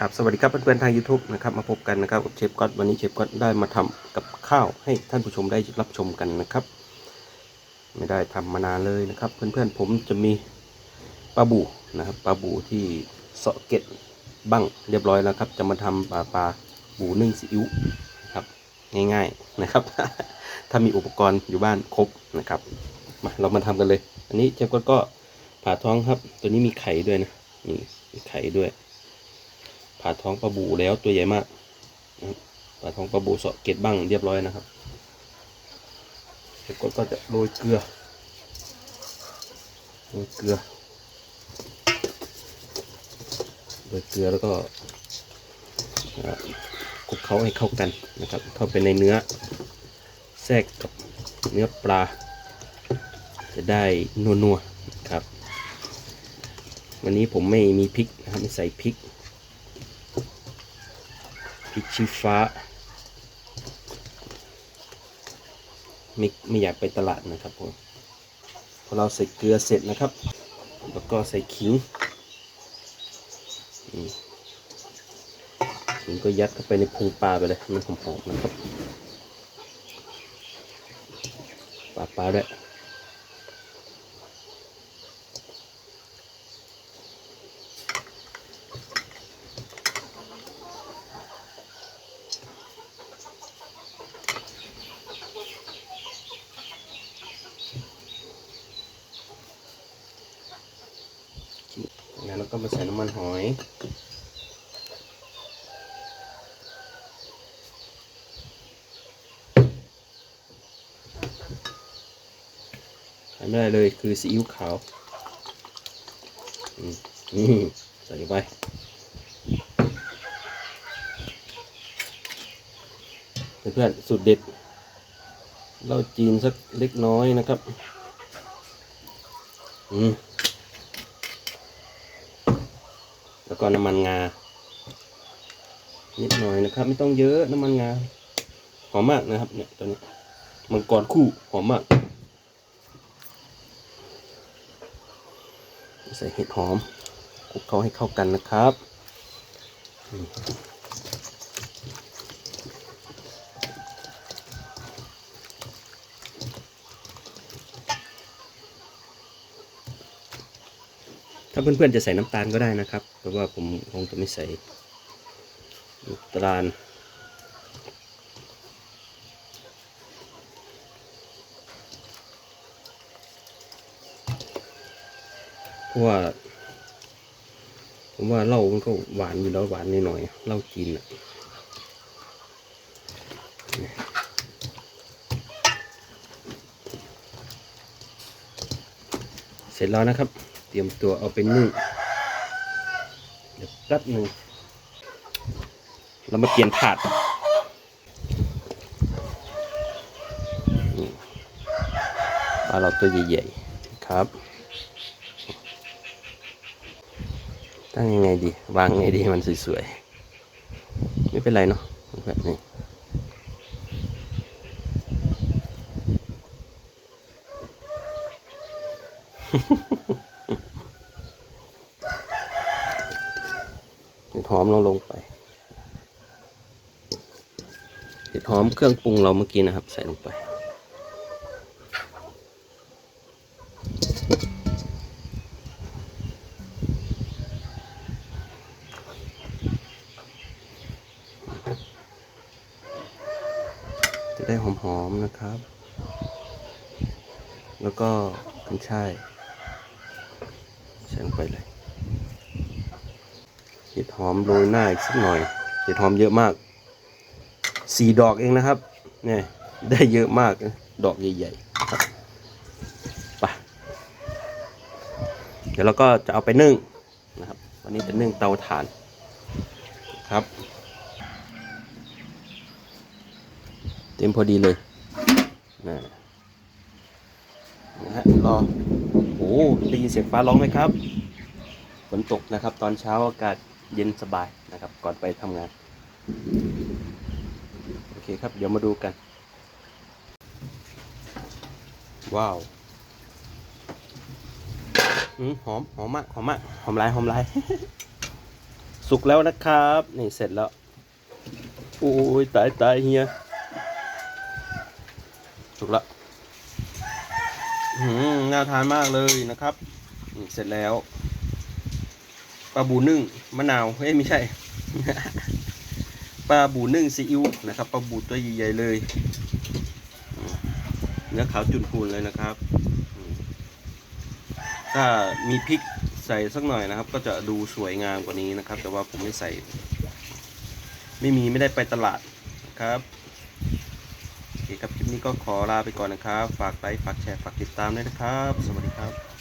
กับสวัสดีครับเพื่อนๆทาง YouTube นะครับมาพบกันนะครับกับเชฟก๊อตวันนี้เชฟก๊อตได้มาทำกับข้าวให้ท่านผู้ชมได้รับชมกันนะครับ ไม่ได้ทำมานานเลยนะครับ เพื่อนๆผมจะมีปลาบูนะครับปลาบูที่เสาะเก็ดบ้างเรียบร้อยแล้วครับ จะมาทำปลาปลาบูนึ่งซีอิ๊วครับง่ายๆนะครับ ถ้ามีอุปกรณ์อยู่บ้านครบนะครับมาเรามาทำกันเลย อันนี้เชฟก๊อตก็ผ่าท้องครับ ตัวนี้มีไข่ด้วยนะนี่มีไข่ด้วย ผ่าท้องปลาบูแล้วตัวใหญ่มากผ่าท้องปลาบูเสาะเกล็ดบ้างเรียบร้อยนะครับเสร็จก็จะโรยเกลือโรยเกลือโรยเกลือแล้วก็คลุกเคล้าให้เข้ากันนะครับ เข้าไปในเนื้อแทรกกับเนื้อปลา จะได้นัวๆนะครับ วันนี้ผมไม่มีพริกนะครับไม่ใส่พริก พริกชี้ฟ้า ไม่ไม่อยากไปตลาดนะครับผมพอเราใส่เกลือเสร็จนะครับ แล้วก็ใส่ขิงขิงก็ยัดเข้าไปในพุงปลาไปเลยมันหอมๆนะครับปลาปลาด้วย งั้นเราก็มาใส่น้ำมันหอยอันแรกเลยคือซีอิ๊วขาวนี่ใส่ไปเพื่อนๆสูตรเด็ดเหล้าจีนสักเล็กน้อยนะครับ อืม แล้วก็น้ำมันงา นิดหน่อยนะครับ ไม่ต้องเยอะน้ำมันงา หอมมากนะครับ เนี่ยตัวนี้มังกรคู่หอมมาก ใส่เห็ดหอมคลุกเข้าให้เข้ากันนะครับ ถ้าเพื่อนๆจะใส่น้ำตาลก็ได้นะครับ แต่ว่าผมคงจะไม่ใส่น้ำตาลเพราะว่าผมว่าเหล้ามันก็หวานอยู่แล้วหวานหน่อยๆเหล้าจีนอะเสร็จแล้วนะครับ ตรียมตัวเอาไปนึ่งเดี๋ยวแป๊บหนึ่งเรามาเปลี่ยนถาดปลาเราตัวใหญ่ๆครับ ตั้งยังไงดี วางไงดีมันสวยๆ ไม่เป็นไรเนาะแบบนี้ เห็ดหอมเราลงไป เห็ดหอมเครื่องปรุงเราเมื่อกี้นะครับ ใส่ลงไป จะได้หอมๆนะครับ แล้วก็ขึ้นช่ายใส่ลงไปเลย เห็ดหอมโรยหน้าอีกสักหน่อย เห็ดหอมเยอะมากสี่ดอกเองนะครับ เนี่ย ได้เยอะมาก ดอกใหญ่ๆครับไปเดี๋ยวเราก็จะเอาไปนึ่งนะครับ วันนี้จะนึ่งเตาถ่านครับ เต็มพอดีเลยนะนะฮะรอโอ้ได้ยินเสียงฟ้าร้องไหมครับ ฝนตกนะครับ ตอนเช้าอากาศ เย็นสบายนะครับ ก่อนไปทำงาน โอเคครับ เดี๋ยวมาดูกัน ว้าวหอมหอมมากหอมมากหอมลายหอมลาย สุกแล้วนะครับ นี่เสร็จแล้ว โอ้ยตายตายเฮียสุกแล้วอืมน่าทานมากเลยนะครับ เสร็จแล้ว ปลาบูนึ่งมะนาวเฮ้ยไม่ใช่ ปลาบูนึ่งซีอิ๊วนะครับปลาบูตัวใหญ่ๆเลยเนื้อขาวจุนพูนเลยนะครับ ถ้ามีพริกใส่สักหน่อยนะครับ ก็จะดูสวยงามกว่านี้นะครับ แต่ว่าผมไม่ใส่ ไม่มีไม่ได้ไปตลาดครับโอเคครับคลิปนี้ก็ขอลาไปก่อนนะครับ ฝากไลค์ฝากแชร์ฝากติดตามด้วยนะครับ สวัสดีครับ